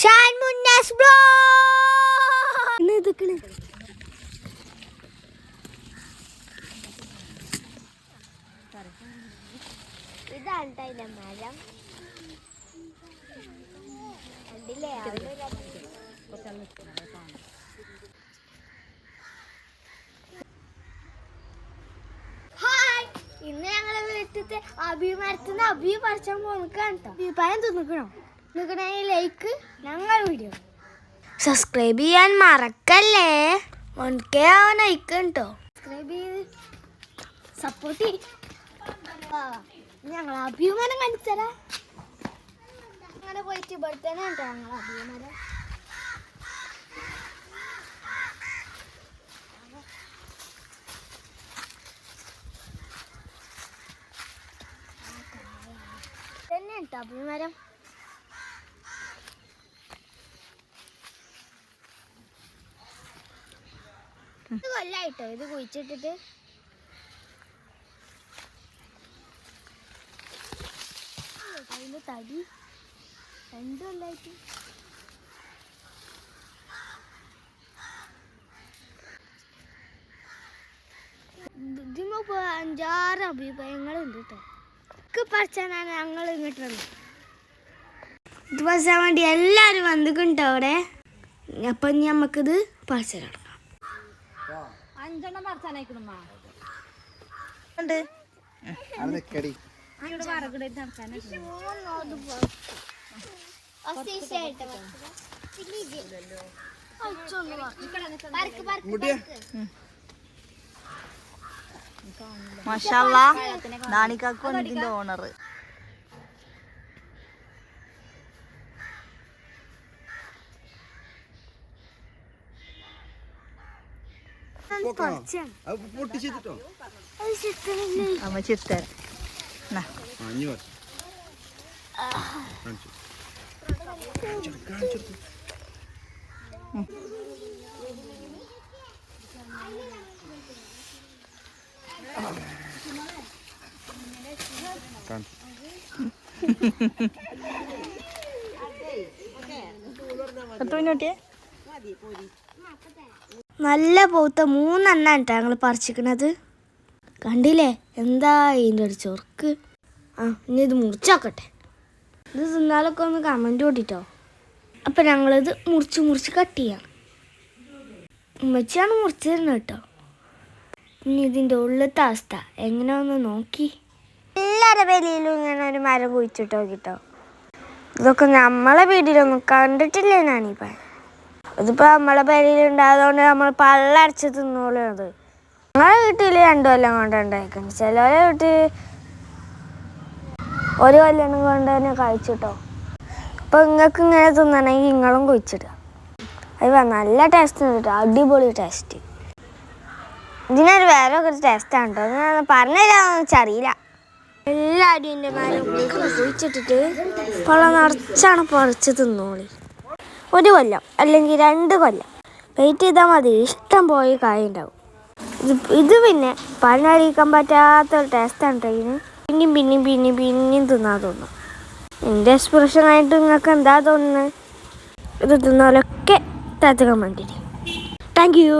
ഷാൻ മുന്നാസ് ബ്ലോ ഇതൊക്കെ ഇതാണ് മരം. കണ്ടില്ലേ? ഹായ്! ഇന്ന് ഞങ്ങളെ വീട്ടിലത്തെ അഭിമരത്തുനിന്ന് അഭി പറിച്ചാൻ പോന്നിക്കാണ് കേട്ടോ അഭിപ്രായം തിന്നിക്കണോ? ലൈക്ക് ഞങ്ങൾ വീഡിയോ സബ്സ്ക്രൈബ് ചെയ്യാൻ മറക്കല്ലേ? വൺ കെ ആവാൻ അയക്കും കേട്ടോ സബ്സ്ക്രൈബ് ചെയ്ത് സപ്പോർട്ട് ചെയ്യും. ഞങ്ങൾ അഭിമാനം കാണിച്ചരാ അങ്ങനെ പോയിട്ട് ഇവിടെ തന്നെ കേട്ടോ ഞങ്ങൾ അഭിമാനം. തന്നെ കേട്ടോ അഭിമാനം. ഇത് കൊല്ലായിട്ടോ ഇത് കുഴിച്ചിട്ടിട്ട്? അതിന്റെ തടി രണ്ടു കൊല്ലായിട്ട്. അഞ്ചാറ് അഭിപ്രായങ്ങളുണ്ട് കേട്ടോ ഒക്കെ പറിച്ചാനാണ് ഞങ്ങൾ ഇങ്ങോട്ട് ഇത് പറിച്ചാൻ വേണ്ടി എല്ലാവരും വന്നിട്ടുണ്ടോ അവിടെ? അപ്പം ഇനി നമുക്കിത് പറിച്ചിടണം അഞ്ചെണ്ണം പറിച്ചാനായിക്കണമ്മ നാണിക്കാക്കും ഇതിന്റെ ഓണർ പൊട്ടിച്ചിട്ടോ അമ്മ ചിത്തൻ. ആ ഇനി വരട്ടെ. നല്ല പോത്ത മൂന്നെണ്ണ കേട്ടോ ഞങ്ങൾ പറിച്ചിക്കണത്. കണ്ടില്ലേ? എന്താ ഇതിന്റെ ഒരു ചൊർക്ക് ആ ഇനി ഇത് മുറിച്ചാക്കട്ടെ. ഇത് തിന്നാലൊക്കെ ഒന്ന് കമന്റ് കൂട്ടിട്ടോ അപ്പം ഞങ്ങളിത് മുറിച്ച് മുറിച്ച് കട്ട് ചെയ്യാം. ഉമ്മച്ചിയാണ് മുറിച്ച് തരുന്നത് കേട്ടോ ഇനി ഇതിന്റെ ഉള്ളിലത്തെ അവസ്ഥ. എങ്ങനെയാന്ന് നോക്കി. എല്ലാവരുടെ പേരിലും ഇങ്ങനെ ഒരു മരം കുഴിച്ചിട്ട് നോക്കിട്ടോ. ഇതൊക്കെ നമ്മളെ വീട്ടിലൊന്നും കണ്ടിട്ടില്ല ഞാനിപ്പം ഇതിപ്പോ നമ്മളെ പേരിലുണ്ടായതുകൊണ്ട് നമ്മൾ പള്ളടച്ച് തിന്നോളത് ഞങ്ങളെ വീട്ടിൽ രണ്ടു കൊല്ലം കൊണ്ട് ഉണ്ടായിക്കണം ചിലവരെ വീട്ടിൽ ഒരു കൊല്ലം കൊണ്ട് തന്നെ കഴിച്ചിട്ടോ. അപ്പൊ നിങ്ങൾക്ക് ഇങ്ങനെ തിന്നണമെങ്കിൽ നിങ്ങളും കുഴിച്ചിടുക അത് നല്ല ടേസ്റ്റ് കിട്ടും അടിപൊളി ടേസ്റ്റ് ഇതിനൊരു വേറെ ഒരു ടേസ്റ്റാണ് കേട്ടോ ഞാൻ പറഞ്ഞു തരാമെന്ന് വെച്ചറിയില്ല എല്ലാവരും എന്റെ മേലെ കുഴിച്ചിട്ടിട്ട് പള്ള നിറച്ചാണ് പറിച്ച് തിന്നോളി. ഒരു കൊല്ലം അല്ലെങ്കിൽ രണ്ട് കൊല്ലം. വെയിറ്റ് ചെയ്താൽ മതി. ഇഷ്ടം പോയി കായ ഉണ്ടാവും ഇത് പിന്നെ പറഞ്ഞറിയിക്കാൻ പറ്റാത്ത ഒരു ടേസ്റ്റാണ് ഇതിന്. പിന്നെയും പിന്നെയും പിന്നെയും പിന്നെയും തിന്നാൻ തോന്നും. എന്റെ എക്സ്പ്രഷൻ ആയിട്ട് നിങ്ങൾക്ക് എന്താ തോന്നുന്നത്? ഇത് തിന്നാലൊക്കെ താത്തക്കാൻ വേണ്ടിയിട്ട് താങ്ക് യു